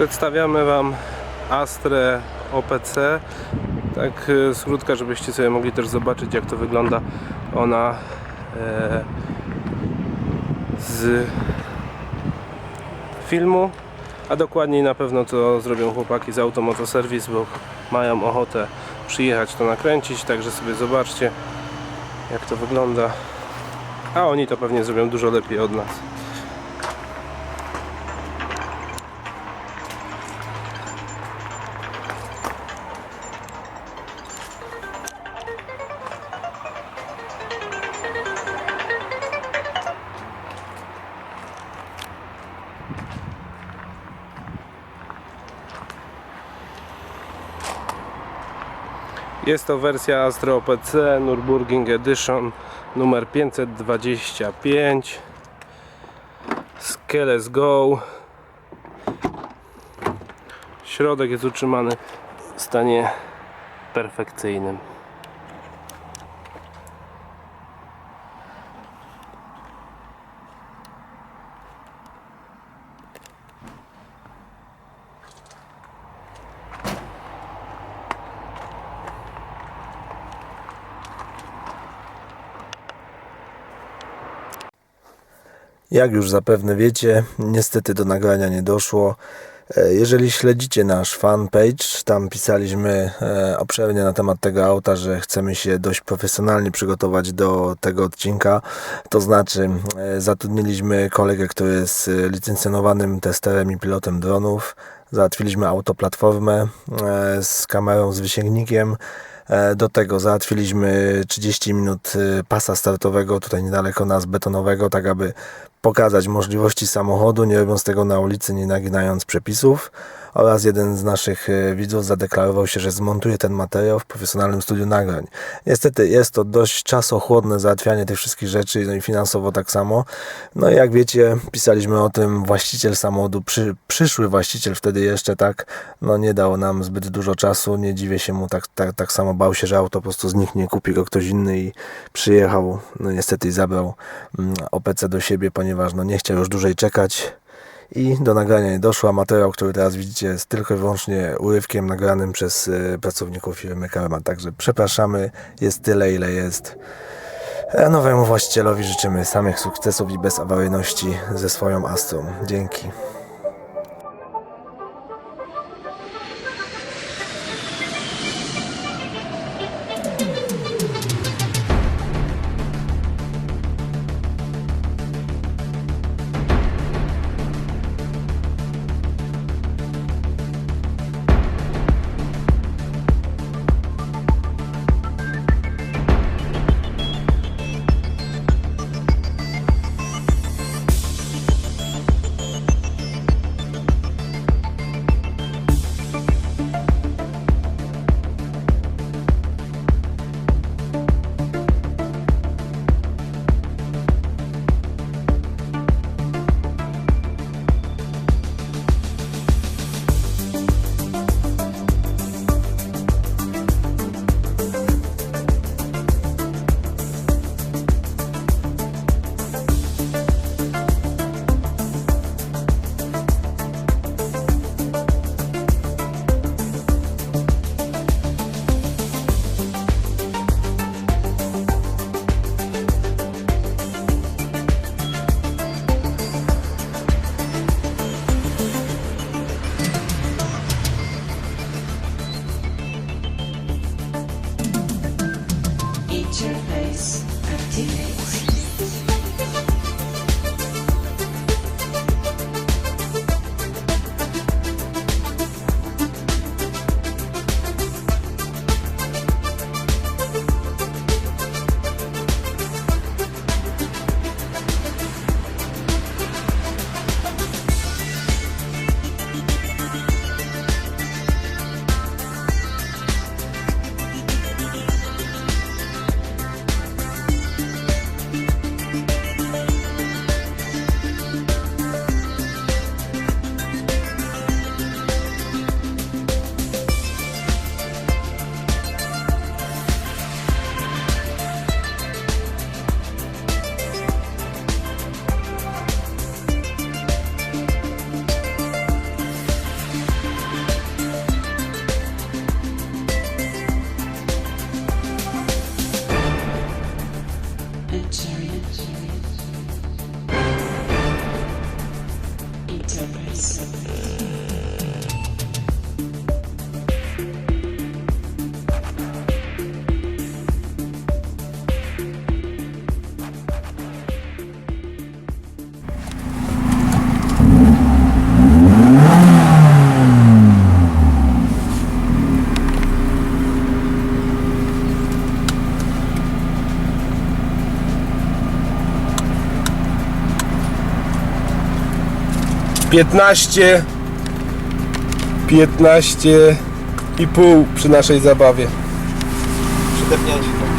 Przedstawiamy Wam Astrę OPC. Tak e, z krótka, żebyście sobie mogli też zobaczyć jak to wygląda ona e, z filmu. A dokładniej na pewno to zrobią chłopaki z Automoto Service, bo mają ochotę przyjechać to nakręcić, także sobie zobaczcie jak to wygląda. A oni to pewnie zrobią dużo lepiej od nas. Jest to wersja Astra OPC Nürburgring Edition numer 525 Skeles Go. Środek jest utrzymany w stanie perfekcyjnym Jak już zapewne wiecie, niestety do nagrania nie doszło. E, Jeżeli śledzicie nasz fanpage, tam pisaliśmy e, obszernie na temat tego auta, że chcemy się dość profesjonalnie przygotować do tego odcinka. To znaczy, e, zatrudniliśmy kolegę, który jest licencjonowanym testerem i pilotem dronów. Załatwiliśmy autoplatformę z kamerą, z wysięgnikiem. Do tego załatwiliśmy 30 minut pasa startowego tutaj niedaleko nas betonowego, tak aby pokazać możliwości samochodu, nie robiąc tego na ulicy, nie naginając przepisów. Oraz jeden z naszych e, widzów zadeklarował się, że zmontuje ten materiał w profesjonalnym studiu nagrań. Niestety jest to dość czasochłodne załatwianie tych wszystkich rzeczy, no i finansowo tak samo. No i jak wiecie, pisaliśmy o tym, właściciel samochodu, przy, przyszły właściciel wtedy jeszcze tak, no nie dał nam zbyt dużo czasu, nie dziwię się mu, tak, tak, tak samo bał się, że auto po prostu zniknie, kupi go ktoś inny i przyjechał, no niestety i zabrał mm, OPC do siebie, ponieważ no nie chciał już dłużej czekać i do nagrania nie doszło, a materiał, który teraz widzicie jest tylko i wyłącznie urywkiem nagranym przez e, pracowników firmy Karman, także przepraszamy, jest tyle ile jest. A nowemu właścicielowi życzymy samych sukcesów i bezawaryjności ze swoją Astrą. Dzięki. 15 15 i pół przy naszej zabawie. Przydepnięcie to. Tak.